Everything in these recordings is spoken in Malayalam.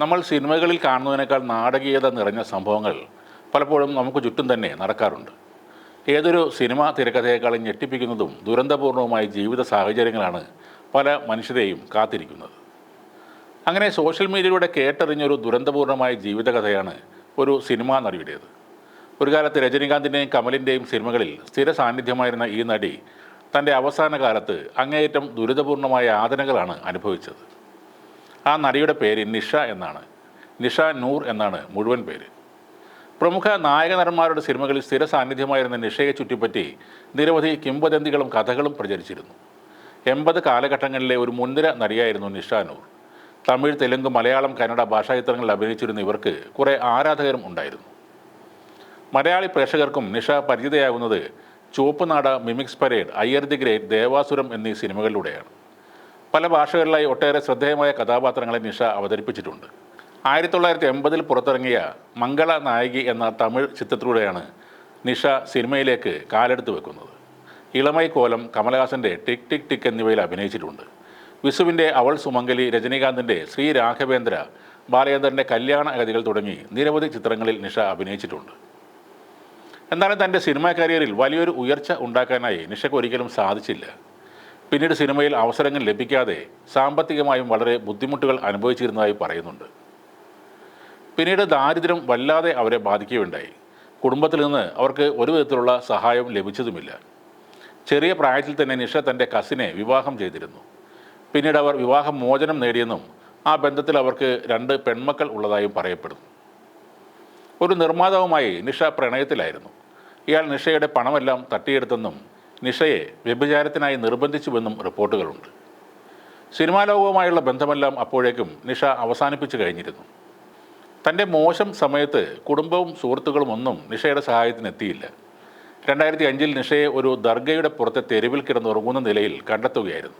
നമ്മൾ സിനിമകളിൽ കാണുന്നതിനേക്കാൾ നാടകീയത നിറഞ്ഞ സംഭവങ്ങൾ പലപ്പോഴും നമുക്ക് ചുറ്റും തന്നെ നടക്കാറുണ്ട്. ഏതൊരു സിനിമ തിരക്കഥയേക്കാളും ഞെട്ടിപ്പിക്കുന്നതും ദുരന്തപൂർണവുമായ ജീവിത സാഹചര്യങ്ങളാണ് പല മനുഷ്യരെയും കാത്തിരിക്കുന്നത്. അങ്ങനെ സോഷ്യൽ മീഡിയയിലൂടെ കേട്ടറിഞ്ഞൊരു ദുരന്തപൂർണമായ ജീവിതകഥയാണ് ഒരു സിനിമാ നടിയുടേത്. ഒരു കാലത്ത് രജനീകാന്തിന്റെയും കമലിന്റെയും സിനിമകളിൽ സ്ഥിര സാന്നിധ്യമായിരുന്ന ഈ നടി തന്റെ അവസാന കാലത്ത് അങ്ങേയറ്റം ദുരിതപൂർണമായ യാതനകളാണ് അനുഭവിച്ചത്. ആ നടിയുടെ പേര് നിഷ എന്നാണ്. നിഷ നൂർ എന്നാണ് മുഴുവൻ പേര്. പ്രമുഖ നായക നടന്മാരുടെ സിനിമകളിൽ സ്ഥിര സാന്നിധ്യമായിരുന്ന നിഷയെ ചുറ്റിപ്പറ്റി നിരവധി കിംവദന്തികളും കഥകളും പ്രചരിച്ചിരുന്നു. എൺപത് കാലഘട്ടങ്ങളിലെ ഒരു മുൻനിര നടിയായിരുന്നു നിഷ നൂർ. തമിഴ് തെലുങ്ക് മലയാളം കന്നഡ ഭാഷാ ചിത്രങ്ങളിൽ അഭിനയിച്ചിരുന്ന ഇവർക്ക് കുറേ ആരാധകരും ഉണ്ടായിരുന്നു. മലയാളി പ്രേക്ഷകർക്കും Nisha പരിചിതയാകുന്നത് Chuvappunada mimics parade Iyer the great Devasuram എന്നീ സിനിമകളിലൂടെയാണ്. പല ഭാഷകളിലായി ഒട്ടേറെ ശ്രദ്ധേയമായ കഥാപാത്രങ്ങളെ നിഷ അവതരിപ്പിച്ചിട്ടുണ്ട്. ആയിരത്തി തൊള്ളായിരത്തി എൺപതിൽ പുറത്തിറങ്ങിയ മംഗള നായകി എന്ന തമിഴ് ചിത്രത്തിലൂടെയാണ് നിഷ സിനിമയിലേക്ക് കാലെടുത്ത് വെക്കുന്നത്. ഇളമൈ കോലം കമലഹാസന്റെ ടിക് ടിക് ടിക് എന്നിവയിൽ അഭിനയിച്ചിട്ടുണ്ട്. വിസുവിന്റെ അവൾ സുമംഗലി രജനീകാന്തിന്റെ ശ്രീ രാഘവേന്ദ്ര ബാലചന്ദ്രന്റെ കല്യാണ അഗതികൾ തുടങ്ങി നിരവധി ചിത്രങ്ങളിൽ നിഷ അഭിനയിച്ചിട്ടുണ്ട്. എന്നാലും തന്റെ സിനിമാ കരിയറിൽ വലിയൊരു ഉയർച്ച ഉണ്ടാക്കാനായി നിഷയ്ക്ക് ഒരിക്കലും സാധിച്ചില്ല. പിന്നീട് സിനിമയിൽ അവസരങ്ങൾ ലഭിക്കാതെ സാമ്പത്തികമായും വളരെ ബുദ്ധിമുട്ടുകൾ അനുഭവിച്ചിരുന്നതായി പറയുന്നുണ്ട്. പിന്നീട് ദാരിദ്ര്യം വല്ലാതെ അവരെ ബാധിക്കുകയുണ്ടായി. കുടുംബത്തിൽ നിന്ന് അവർക്ക് ഒരു വിധത്തിലുള്ള സഹായവും ലഭിച്ചതുമില്ല. ചെറിയ പ്രായത്തിൽ തന്നെ നിഷ തന്റെ കസിനെ വിവാഹം ചെയ്തിരുന്നു. പിന്നീട് അവർ വിവാഹം മോചനം നേടിയെന്നും ആ ബന്ധത്തിൽ അവർക്ക് രണ്ട് പെൺമക്കൾ ഉള്ളതായും പറയപ്പെടുന്നു. ഒരു നിർമ്മാതാവുമായി നിഷ പ്രണയത്തിലായിരുന്നു. ഇയാൾ നിഷയുടെ പണമെല്ലാം തട്ടിയെടുത്തെന്നും നിഷയെ വ്യഭിചാരത്തിനായി നിർബന്ധിച്ചുവെന്നും റിപ്പോർട്ടുകളുണ്ട്. സിനിമാ ലോകവുമായുള്ള ബന്ധമെല്ലാം അപ്പോഴേക്കും നിഷ അവസാനിപ്പിച്ചു കഴിഞ്ഞിരുന്നു. തന്റെ മോശം സമയത്ത് കുടുംബവും സുഹൃത്തുക്കളും ഒന്നും നിഷയുടെ സഹായത്തിനെത്തിയില്ല. രണ്ടായിരത്തി അഞ്ചിൽ നിഷയെ ഒരു ദർഗയുടെ പുറത്തെ തെരുവിൽ കിടന്നുറങ്ങുന്ന നിലയിൽ കണ്ടെത്തുകയായിരുന്നു.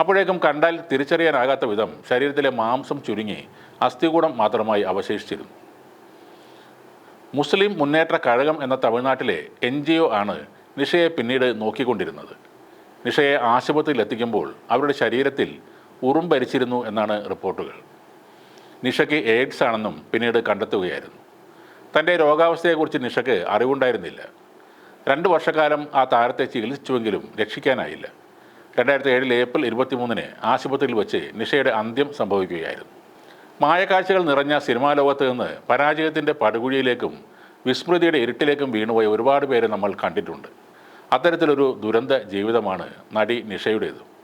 അപ്പോഴേക്കും കണ്ടാൽ തിരിച്ചറിയാനാകാത്ത വിധം ശരീരത്തിലെ മാംസം ചുരുങ്ങി അസ്ഥികൂടം മാത്രമായി അവശേഷിച്ചിരുന്നു. മുസ്ലിം മുന്നേറ്റ കഴകം എന്ന തമിഴ്നാട്ടിലെ എൻ ജി ഒ ആണ് നിഷയെ പിന്നീട് നോക്കിക്കൊണ്ടിരുന്നത്. നിഷയെ ആശുപത്രിയിൽ എത്തിക്കുമ്പോൾ അവരുടെ ശരീരത്തിൽ ഉറുമ്പരിച്ചിരുന്നു എന്നാണ് റിപ്പോർട്ടുകൾ. നിഷയ്ക്ക് എയ്ഡ്സ് ആണെന്നും പിന്നീട് കണ്ടെത്തുകയായിരുന്നു. തന്റെ രോഗാവസ്ഥയെക്കുറിച്ച് നിഷയ്ക്ക് അറിവുണ്ടായിരുന്നില്ല. രണ്ട് വർഷക്കാലം ആ താരത്തെ ചികിത്സിച്ചുവെങ്കിലും രക്ഷിക്കാനായില്ല. രണ്ടായിരത്തി ഏഴിൽ ഏപ്രിൽ ഇരുപത്തിമൂന്നിന് ആശുപത്രിയിൽ വെച്ച് നിഷയുടെ അന്ത്യം സംഭവിക്കുകയായിരുന്നു. മായക്കാഴ്ചകൾ നിറഞ്ഞ സിനിമാ ലോകത്ത് നിന്ന് പരാജയത്തിന്റെ പടുകുഴിയിലേക്കും വിസ്മൃതിയുടെ ഇരുട്ടിലേക്കും വീണുപോയ ഒരുപാട് പേരെ നമ്മൾ കണ്ടിട്ടുണ്ട്. അത്തരത്തിലൊരു ദുരന്ത ജീവിതമാണ് നടി നിഷയുടേതും.